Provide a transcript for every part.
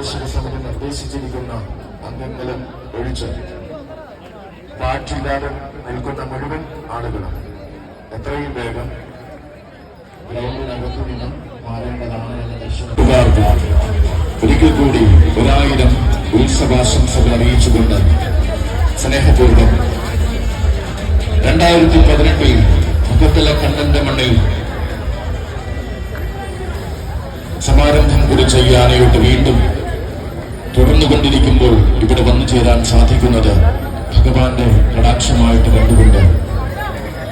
ഉപദേശക സമിതി നിർദ്ദേശിച്ചിരിക്കുന്ന അംഗങ്ങളും ഒഴിച്ച് പാട്ടില്ലാതെ നിൽക്കുന്ന മുഴുവൻ ആളുകളും എത്രയും വേഗം ഗ്രൗണ്ടിനകത്തു നിന്നും മാറേണ്ടതാണ് എന്ന ദർശനക്കാർക്ക് ഒരിക്കൽ കൂടി ഒരായിരം ഉത്സവാശംസകൾ അറിയിച്ചുകൊണ്ട് സ്നേഹപൂർവം രണ്ടായിരത്തി പതിനെട്ടിൽ മുഖത്തല കണ്ണന്റെ മണ്ണിൽ സമാരംഭം കുറിച്ച ഈ ആനയോട്ട് വീണ്ടും ചേരാൻ സാധിക്കുന്നത് ഭഗവാന്റെ കടാക്ഷമായിട്ട് കണ്ടുകൊണ്ട്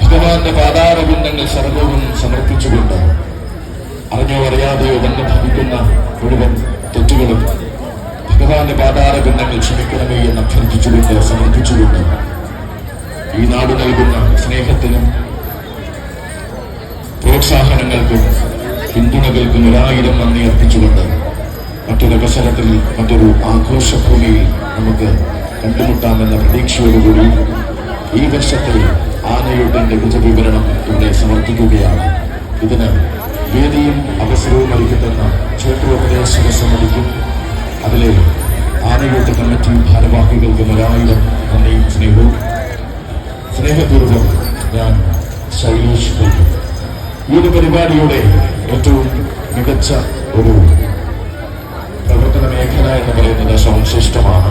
ഭഗവാന്റെ പാതാരബിന്ദങ്ങൾ സർവവും സമർപ്പിച്ചുകൊണ്ട് അറിഞ്ഞോ അറിയാതെയോ തന്നെ ഭവിക്കുന്ന മുഴുവൻ തെറ്റുകളും ഭഗവാന്റെ പാതാരബിന്ദങ്ങൾ ക്ഷമിക്കണമേ എന്ന് അഭ്യർത്ഥിച്ചുകൊണ്ട് സമർപ്പിച്ചുകൊണ്ട് ഈ നാട് നൽകുന്ന സ്നേഹത്തിനും പ്രോത്സാഹനങ്ങൾക്കും പിന്തുണകൾക്കും ഒരായിരം നന്ദി അർപ്പിച്ചുകൊണ്ട് മറ്റൊരു അവസരത്തിൽ മറ്റൊരു ആഘോഷഭൂമിയിൽ നമുക്ക് കണ്ടുമുട്ടാമെന്ന പ്രതീക്ഷയോടുകൂടി ഈ വർഷത്തെ ആനയുടെ വിജയവിവരണം ഇവിടെ സമർപ്പിക്കുകയാണ്. ഇതിന് വേദിയും അവസരവും ഒരുക്കിത്തന്ന ക്ഷേത്രോപദേശക സമിതിക്കും അതിലെ ആനയുടെ കമ്മിറ്റി ഭാരവാഹികൾക്കും ഒരായിരം നന്ദിയും സ്നേഹവും. സ്നേഹപൂർവം ഞാൻ ശൈലേഷ് ഈ ഒരു പരിപാടിയുടെ ഏറ്റവും മികച്ച ഒരു പ്രവർത്തന മേഖല എന്ന് പറയുന്നത് സംശിഷ്ടമാണ്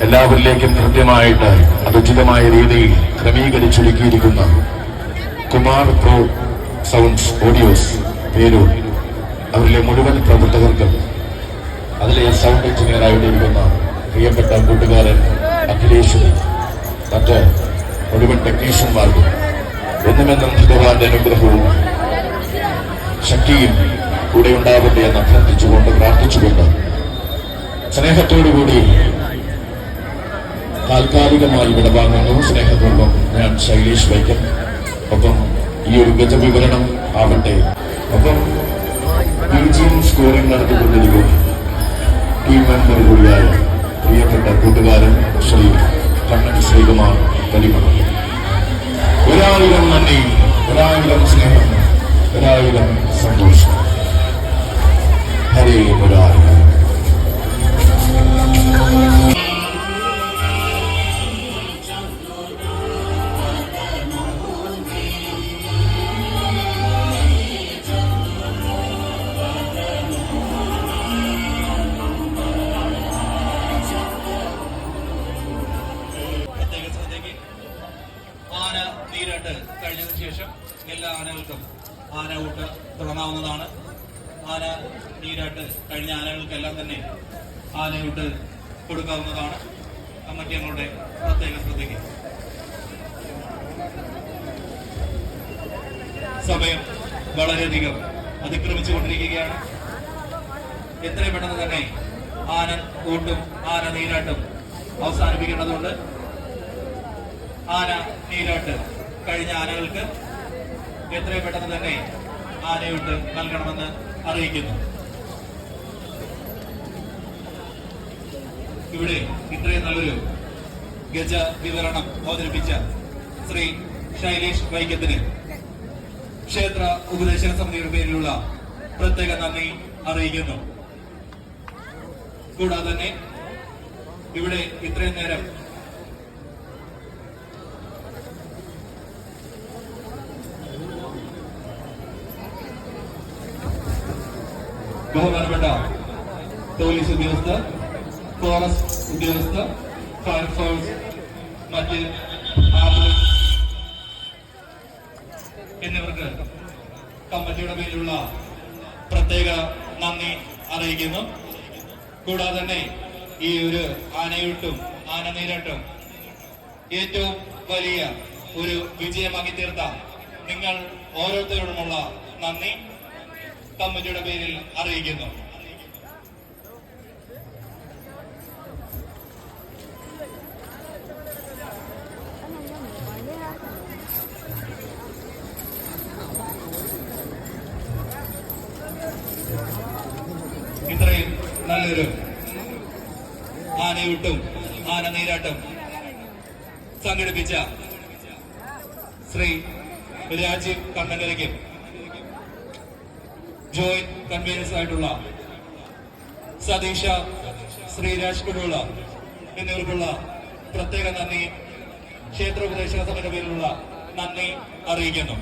എല്ലാവരിലേക്കും കൃത്യമായിട്ട് അതുചിതമായ രീതിയിൽ ക്രമീകരിച്ചൊരുക്കിയിരിക്കുന്ന Kumar pro sounds audios Perur അവരിലെ മുഴുവൻ പ്രവർത്തകർക്കും അതിലെ സൗണ്ട് എഞ്ചിനീയറായിട്ടിരിക്കുന്ന പ്രിയപ്പെട്ട കൂട്ടുകാരൻ അഖിലേഷ് മറ്റ് മുഴുവൻ ടെക്നീഷ്യന്മാർക്കും എന്നുമെന്നും ഭഗവാന്റെ അനുഗ്രഹവും ശക്തിയും കൂടെ ഉണ്ടാകട്ടെ എന്ന് അഭ്യർത്ഥിച്ചുകൊണ്ട് പ്രാർത്ഥിച്ചുകൊണ്ട് സ്നേഹത്തോടുകൂടി താൽക്കാലികമായി വിടവാങ്ങുന്നു. സ്നേഹത്തോടൊപ്പം ഞാൻ ശൈലേഷ് വൈക്കം ഒപ്പം ഈ ഒരു ഗജവിവരണം ആവട്ടെ. ഒപ്പം പി ജിയും സ്കോറിംഗ് നടത്തിക്കൊണ്ടിരിക്കും. ടീം മെമ്പർ കൂടിയായ പ്രിയപ്പെട്ട കൂട്ടുകാരൻ ശ്രീ കണ്ണൻ ശ്രീകുമാർ കരിമണം ഒരായിരം നന്ദി ഒരായിരം സ്നേഹം ഒരായിരം സന്തോഷം. ഹരേ മുരാരി നീരാട്ട് കഴിഞ്ഞതിന് ശേഷം എല്ലാ ആനകൾക്കും ആന ഊട്ട് തുടങ്ങാവുന്നതാണ്. ആന നീരായിട്ട് കഴിഞ്ഞ ആനകൾക്കെല്ലാം തന്നെ ആനയൂട്ട് കൊടുക്കാവുന്നതാണ്. കമ്മിറ്റി അംഗങ്ങളുടെ പ്രത്യേക ശ്രദ്ധയ്ക്ക്. സമയം വളരെയധികം അതിക്രമിച്ചു കൊണ്ടിരിക്കുകയാണ് എത്രയും പെട്ടെന്ന് തന്നെ ആന ഊട്ടും ആന നീരാട്ടും അവസാനിപ്പിക്കേണ്ടതുണ്ട്. ആന നീരാട്ട് കഴിഞ്ഞ ആനകൾക്ക് എത്രയും പെട്ടെന്ന് തന്നെ ആനയൂട്ട് നൽകണമെന്ന് അറിയിക്കുന്നു. ഇവിടെ ഇത്രയും നല്ലൊരു ഗജ വിവരണം അവതരിപ്പിച്ച ശ്രീ ശൈലേഷ് വൈക്കത്തിന് ക്ഷേത്ര ഉപദേശക സമിതിയുടെ പേരിലുള്ള പ്രത്യേക നന്ദി അറിയിക്കുന്നു. കൂടാതെ തന്നെ ഇവിടെ ഇത്രയും നേരം ബഹുമാനപ്പെട്ട പോലീസ് ഉദ്യോഗസ്ഥർ ഫോറസ്റ്റ് ഉദ്യോഗസ്ഥർ ഫയർഫോഴ്സ് മറ്റ് ആംബുലൻസ് എന്നിവർക്ക് കമ്മിറ്റിയുടെ പേരിലുള്ള പ്രത്യേക നന്ദി അറിയിക്കുന്നു. കൂടാതെ തന്നെ ഈ ഒരു ആനയൂട്ടും ആനനീരട്ടും ഏറ്റവും വലിയ ഒരു വിജയമാക്കി തീർത്ത നിങ്ങൾ ഓരോരുത്തരോടുമുള്ള നന്ദി. കമ്മിറ്റിയുടെ പേരിൽ അറിയിക്കുന്നു. ഇത്രയും നല്ലൊരു ആനയൂട്ടും ആന നീരാട്ടും സംഘടിപ്പിച്ച ശ്രീ രാജീവ് കണ്ണങ്കരയ്ക്കും ജോയിന്റ് കൺവീനേഴ്സ് ആയിട്ടുള്ള സതീഷ ശ്രീരാജ് രാജ്കുടുള്ള എന്നിവർക്കുള്ള പ്രത്യേക നന്ദി ക്ഷേത്ര ഉപദേശക പേരിലുള്ള നന്ദി അറിയിക്കുന്നു.